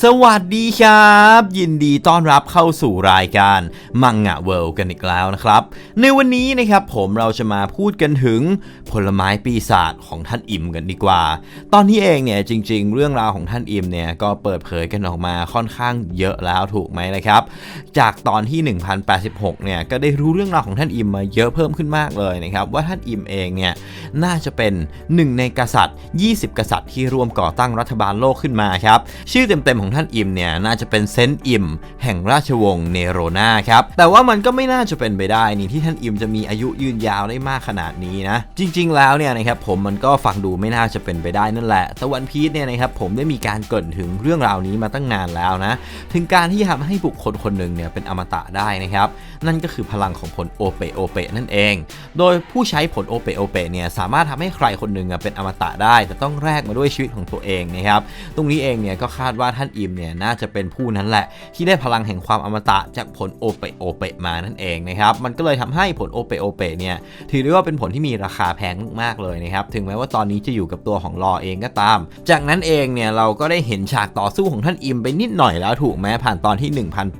สวัสดีครับ ยินดีต้อนรับเข้าสู่รายการมังงะเวิลด์กันอีกแล้วนะครับ ในวันนี้นะครับผมเราจะมาพูดกันถึงผลไม้ปีศาจของท่านอิมกันดีกว่า ตอนนี้เองเนี่ยจริง ๆ เรื่องราวของท่านอิมเนี่ยก็เปิดเผยกันออกมาค่อนข้างเยอะแล้วถูกไหมนะครับ จากตอนที่ 1086 เนี่ยก็ได้รู้เรื่องราวของท่านอิมมาเยอะเพิ่มขึ้นมากเลยนะครับว่าท่านอิมเองเนี่ยน่าจะเป็นหนึ่งในกษัตริย์ 20 กษัตริย์ที่ร่วมก่อตั้งรัฐบาลโลกขึ้นมาครับชื่อเต็มๆของท่านอิมเนี่ยน่าจะเป็นเซนต์อิม แห่งราชวงศ์เนโรนาครับ แต่ว่ามันก็ไม่น่าจะเป็นไปได้นี่ที่ท่านอิมจะมีอายุยืนยาวได้มากขนาดนี้นะ จริง ๆ แล้วเนี่ยนะครับผมมันก็ฟังดูไม่น่าจะเป็นไปได้นั่นแหละแต่วันพีชเนี่ยนะครับผมได้มีการเกรินถึงเรื่องราวนี้มาตั้งนานแล้วนะ ถึงการที่ทำให้บุคคลคนหนึ่งเนี่ยเป็นอมตะได้นะครับ นั่นก็คือพลังของผลโอเปโอเปนั่นเอง โดยผู้ใช้ผลโอเปโอเปเนี่ยสามารถทำให้ใครคนหนึ่งอะเป็นอมตะได้ แต่ต้องแลกมาด้วยชีวิตของตัวเองนะครับ ตรงนี้เองเนี่ยก็คาดว่าท่านอิมเนี่ยน่าจะเป็นผู้นั้นแหละ ที่ได้พลังแห่งความอมตะจากผลโอเปโอเปมานั่นเองนะครับมันก็เลยทำให้ผลโอเปโอเปเนี่ยถือได้ว่าเป็นผลที่มีราคาแพงมากๆเลยนะครับถึงแม้ว่าตอนนี้จะอยู่กับตัวของรอเองก็ตาม จากนั้นเองเนี่ยเราก็ได้เห็นฉากต่อสู้ของท่านอิมไปนิดหน่อยแล้วถูกไหมผ่านตอนที่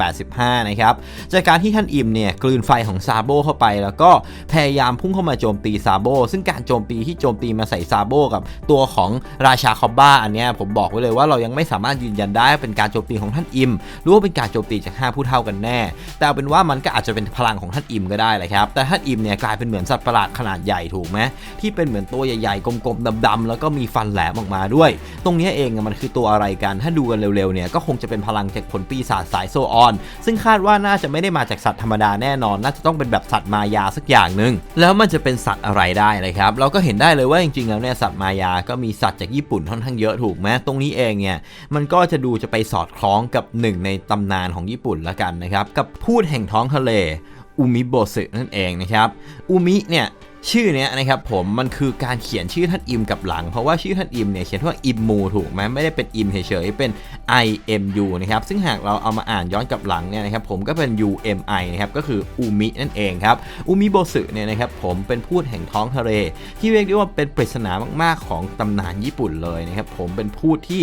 1085 นะครับจากการที่ท่านอิมเนี่ยกลืนไฟของซาโบเข้าไป แล้วก็พยายามพุ่งเข้ามาโจมตีซาโบซึ่งการโจมตีที่โจมตีมาใส่ซาโบกับตัวของราชาคอบบ้าอันเนี้ยผมบอกไว้เลยว่าเรายังไม่สามารถยืนยันได้ว่าเป็นการโจมตีของท่านอิม หรือว่าเป็นการโจมตีจากห้าผู้เท่ากันแน่ แต่เป็นว่ามันก็อาจจะเป็นพลังของท่านอิมก็ได้แหละครับ แต่ท่านอิมเนี่ยกลายเป็นเหมือนสัตว์ประหลาดขนาดใหญ่ถูกไหมที่เป็นเหมือนตัวใหญ่ๆกลมๆดำๆแล้วก็มีฟันแหลมออกมาด้วย ตรงนี้เองอะมันคือตัวอะไรกัน ถ้าดูกันเร็วๆเนี่ยก็คงจะเป็นพลังจากผลปีศาจสายโซออน ซึ่งคาดว่าน่าจะไม่ได้มาจากสัตว์ธรรมดาแน่นอน น่าจะต้องเป็นแบบสัตว์มายาสักอย่างหนึ่งแล้วมันจะเป็นสัตว์อะไรได้เลยครับ เราก็เห็นได้เลยว่าจริงๆแล้วเนี่ยสัตว์มายาก็มีสัตว์จากญี่ปุ่นค่อนข้างเยอะถูกไหมตรงนี้เองเนี่ยมันก็จะดูจะไปสอดคล้องกับหนึ่งในตำนานของญี่ปุ่นละกันนะครับ กับพูดแห่งท้องทะเลอุมิโบสึนั่นเองนะครับอุมิเนี่ย ชื่อเนี้ยนะครับผมมันคือการเขียนชื่อท่านอิมกับหลัง เพราะว่าชื่อท่านอิมเนี่ยเขียนว่าอิมมูถูกไหมไม่ได้เป็นอิมเฉยๆเป็น I M U นะครับซึ่งหากเราเอามาอ่านย้อนกับหลังเนี่ยนะครับผมก็เป็น U M I นะครับก็คืออูมินั่นเองครับอูมิโบสึเนี่ยนะครับผมเป็นพูดแห่งท้องทะเล ที่เรียกได้ว่าเป็นปริศนามากๆของตำนานญี่ปุ่นเลยนะครับผมเป็นพูดที่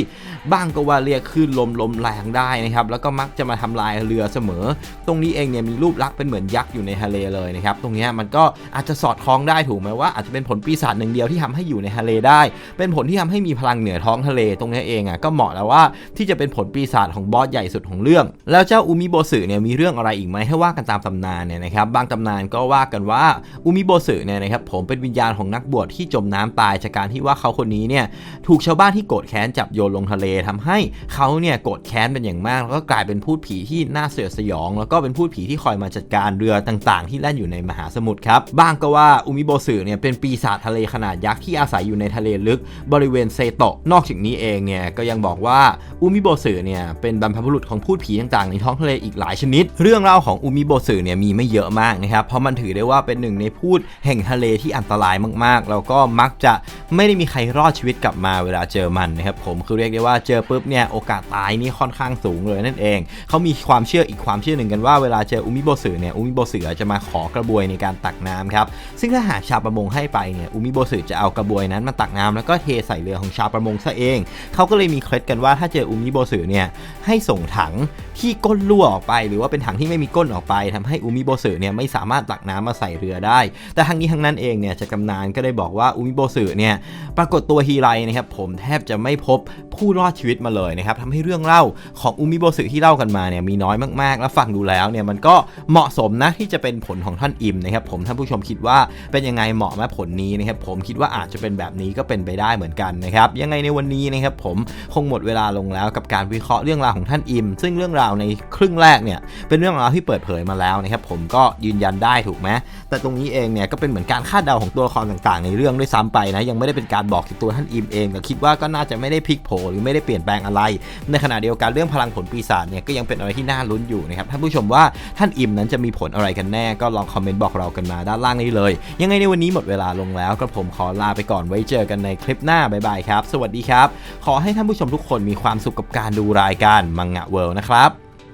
บ้างก็ว่าเรียกคลื่นลมลมแรงได้นะครับแล้วก็มักจะมาทำลายเรือเสมอ ตรงนี้เองเนี่ยมีรูปลักษณ์เป็นเหมือนยักษ์อยู่ในทะเลเลยนะครับตรงนี้มันก็อาจจะสอดคล้องได้ถูกไหมว่าอาจจะเป็นผลปีศาจหนึ่งเดียวที่ทำให้อยู่ในทะเลได้ เป็นผลที่ทำให้มีพลังเหนือท้องทะเลตรงนี้เองอะก็เหมาะแล้วว่าที่จะเป็นผลปีศาจของบอสใหญ่สุดของเรื่อง แล้วเจ้าอุมิโบสึเนี่ยมีเรื่องอะไรอีกไหมให้ว่ากันตามตำนานเนี่ยนะครับบางตำนานก็ว่ากันว่าอุมิโบสึเนี่ยนะครับผมเป็นวิญญาณของนักบวชที่จมน้ำตายจากการที่ว่าเขาคนนี้เนี่ยถูกชาวบ้านที่โกรธแค้นจับโยนลงทะเลทำให้เขาเนี่ยโกรธแค้นเป็นอย่างมากแล้วก็กลายเป็นพูดผีที่น่าเสียดสยอง แล้วก็เป็นพูดผีที่คอยมาจัดการเรือต่างๆ ที่แล่นอยู่ในมหาสมุทรครับบ้างก็ว่าอุมิโบสึเนี่ยเป็นปีศาจทะเลขนาดยักษ์ที่อาศัยอยู่ในทะเลลึกบริเวณเซโตะ นอกจากนี้เองเนี่ยก็ยังบอกว่าอุมิโบสึเนี่ยเป็นบรรพบุรุษของพูดผีต่างๆในท้องทะเลอีกหลายชนิด เรื่องราวของอุมิโบสึเนี่ยมีไม่เยอะมากนะครับ เพราะมันถือได้ว่าเป็นหนึ่งในพูดแห่งทะเลที่อันตรายมากๆ แล้วก็มักจะไม่ได้มีใครรอดชีวิตกลับมาเวลาเจอมันนะครับผมคือเรียกได้ว่าเจอปุ๊บเนี่ยโอกาสตายนี่ค่อนข้างสูงเลยนั่นเองเขามีความเชื่ออีกความเชื่อหนึ่งกันว่าเวลาเจออุมิโบสึเนี่ยอุมิโบสึจะมาขอกระบวยในการตักน้ำครับซึ่งถ้าหากชาวประมงให้ไปเนี่ยอุมิโบสึจะเอากระบวยนั้นมาตักน้ำแล้วก็เทใส่เรือของชาวประมงซะเอง เขาก็เลยมีเคล็ดกันว่าถ้าเจออุมิโบสึเนี่ยให้ส่งถังที่ก้นรั่วออกไป หรือว่าเป็นถังที่ไม่มีก้นออกไปทำให้อุมิโบสึเนี่ยไม่สามารถตักน้ำมาใส่เรือได้ แต่ทั้งนี้ทั้งนั้นเองเนี่ยจากำนานก็ได้บอกว่าอุมิโบสึเนี่ยปรากฏตัวทีไรนะครับผมแทบจะไม่พบผู้รอดชีวิตมาเลยนะครับทำให้เรื่องเล่าของอุมิโบสึที่เล่ากันมาเนี่ยมีน้อยมากๆ แล้วฟังดูแล้วเนี่ยมันก็เหมาะสมนะที่จะเป็นผลของท่านอิมนะครับผมท่านผู้ชมคิดว่าเป็นยังไงเหมาะไหมผลนี้นะครับผมคิดว่าอาจจะเป็นแบบนี้ก็เป็นไปได้เหมือนกันนะครับยังไงในวันนี้นะครับผมคงหมดเวลาลงแล้วกับการวิเคราะห์เรื่องราวของท่านอิม ซึ่งเรื่องราวในครึ่งแรกเนี่ยเป็นเรื่องราวที่เปิดเผยมาแล้วนะครับผมก็ยืนยันได้ถูกไหมแต่ตรงนี้เองเนี่ยก็เป็นเหมือนการคาดเดาของตัวละครต่างๆ ในเรื่องด้วยซ้ำไปนะยังไม่ได้เป็นการบอกถึงตัวท่านอิมเองแต่คิดว่าก็น่าจะไม่ได้พลิกโผหรือไม่ได้เปลี่ยนแปลงอะไร ในขณะเดียวกันเรื่องพลังผลปีศาจเนี่ยก็ยังเป็นอะไรที่น่าลุ้นอยู่นะครับท่านผู้ชมว่าท่านอิมนั้นจะมีผลอะไรกันแน่ก็ลองคอมเมนต์บอกเรากันมาด้านล่างนี้เลยยังไงในวันนี้หมดเวลาลงแล้วก็ผมขอลาไปก่อนไว้เจอกันในคลิปหน้าบ๊ายบายครับ สวัสดีครับ ขอให้ท่านผู้ชมทุกคนมีความสุขกับการดูรายการมังงะเวิลด์นะครับ